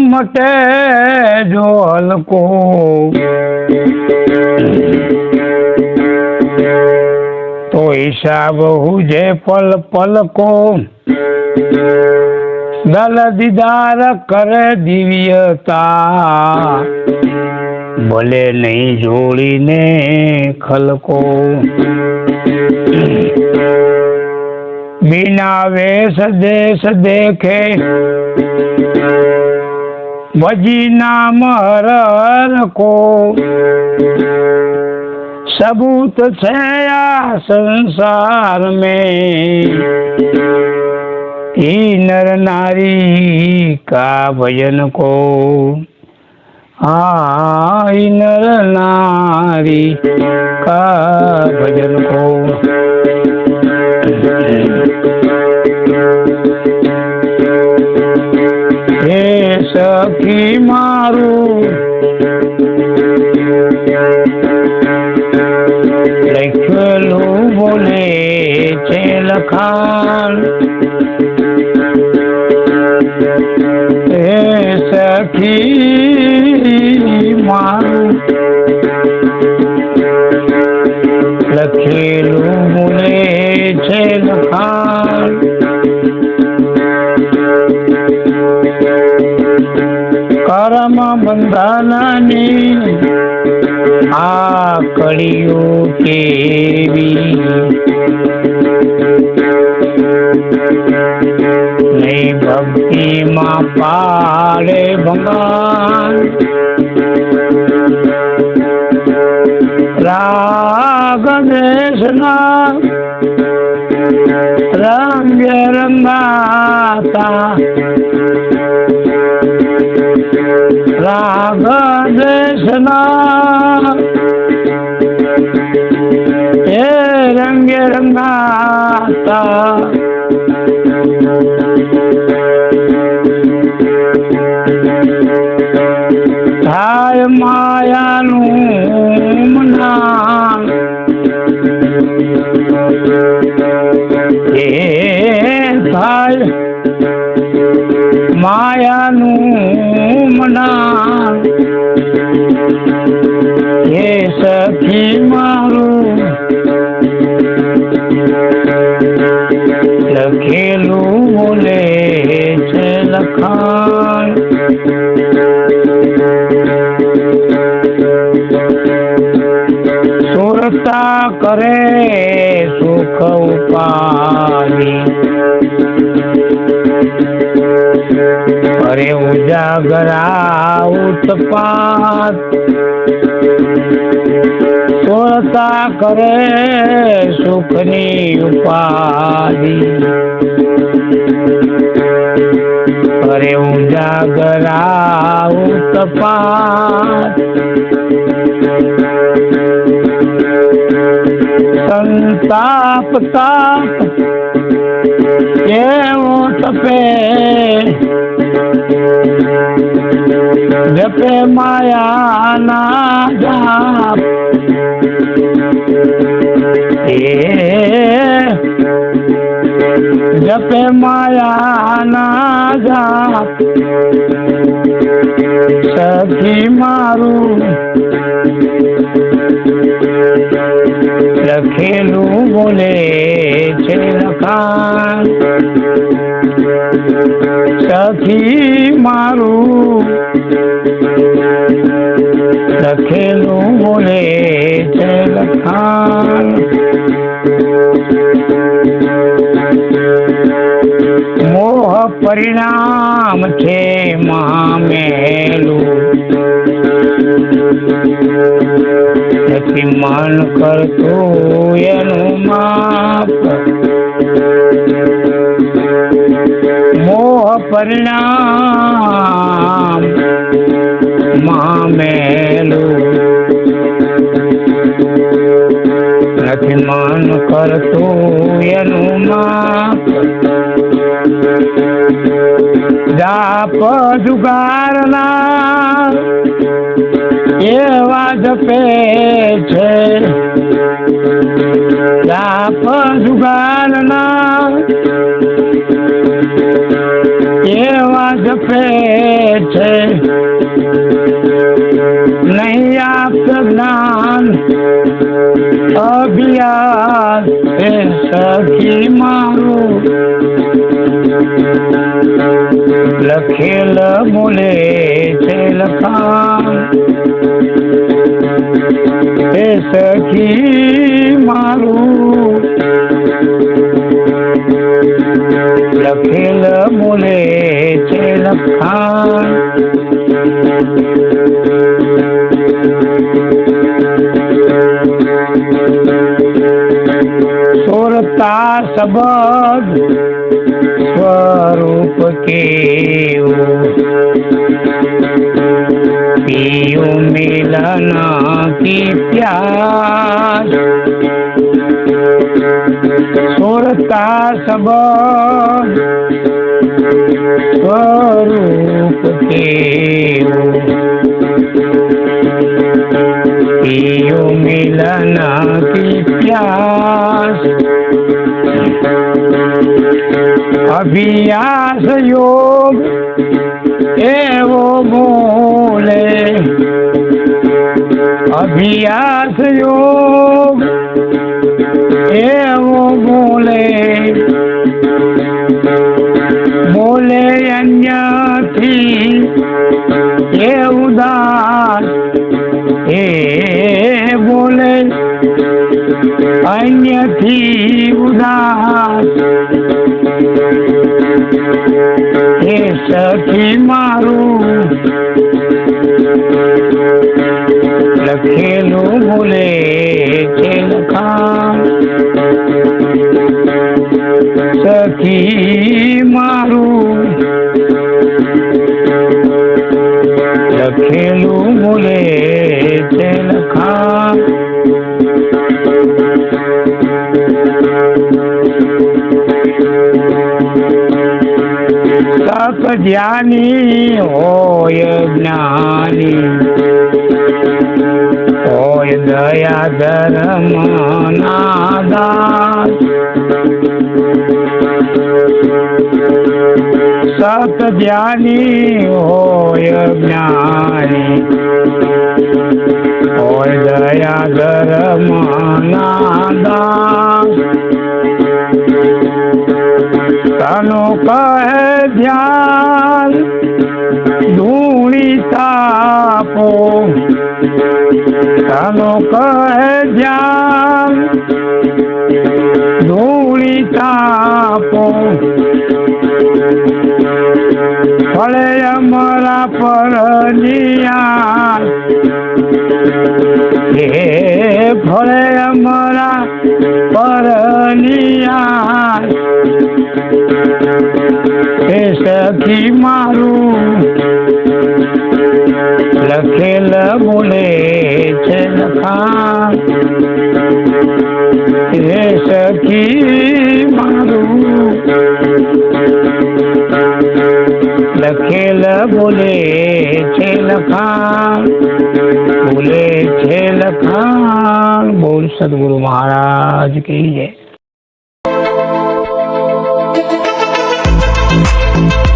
મટે જો હલકો તો હિસાબ હુજે પલ પલકો દલ દીદાર કરે દિવ્યતા. ભલે નહીં જોડીને ખલકો. બિના વેશ દેશ દેખે. ભજી નામ હર કો सबूत છે આ સંસાર में ही नर नारी का भजन को हाँ ही नर नारी का भजन को સખી મારું. લખેલું બોલે છે લખાણ. હે સખી મારું. લખેલું બોલે છે લખાણ. આ કળીઓ કેવી? નહીં ભક્તિમાં પાડે ભગવાન. રાગ દેશના રંગ રંગાતા દેશના હે રંગે રંગાતા। થાય માયાનું મના હે સખી મારું લખેલું બોલે છે લખાણ. અરે ઉજાગરા ઉત્પાત સુરતા કરે સુખની ઉપાધિ. અરે ઉજાગરા ઉત્પાત સંતાપ તાપ કેવો તપે. જપે માયાના જાપ. જપે માયાના જાપ. સખી મારું લખેલું બોલે છે લખાણ સખી મારું લખેલું બોલે છે લખાણ. મોહ પરિણામ છે મહામેલું નથી મન કરતું એનું માપ. પરિણામ મામેલું નથી મન કરતું એનું માપ જાપ જુગારના એવા જપે છે જાપ જુગારના છે. નહીં આપ જ્ઞાન અભ્યાસ એ સખી મારું. લખેલ મૂલે છે લખાણ. એ સખી મારું સોરતા શબદ સ્વરૂપ કેવું પીયું મિલન કી પ્યાસ સોરતા શબદ સ્વરૂપ કેવું પીયું મિલન કી પ્યાસ. અભ્યાસ યોગ એવો બોલે અભ્યાસ યોગ એવો બોલે બોલે અન્યથી એ ઉદાસ એ બોલે અન્યથી ઉદાસ. એ સખી મારું લખેલું સત જ્ઞાની હોય જ્ઞાની. હોય દયા, ધર્મ નાદાસ સત જ્ઞાની હોય જ્ઞાની. હોય દયા, ધર્મ નાદાસ તનો કહે ધ્યાન ધૂણી તાપો ધ્યાનો કહે ધ્યાન ધૂણી તાપો ફળે અમારા પર હે સખી મારું લખેલ બોલે છે લખાણ એ સખી મારું લખેલ બોલે છે લખાણ બોલે છે લખાણ બોલ સદગુરુ મહારાજ કી જય Thank you.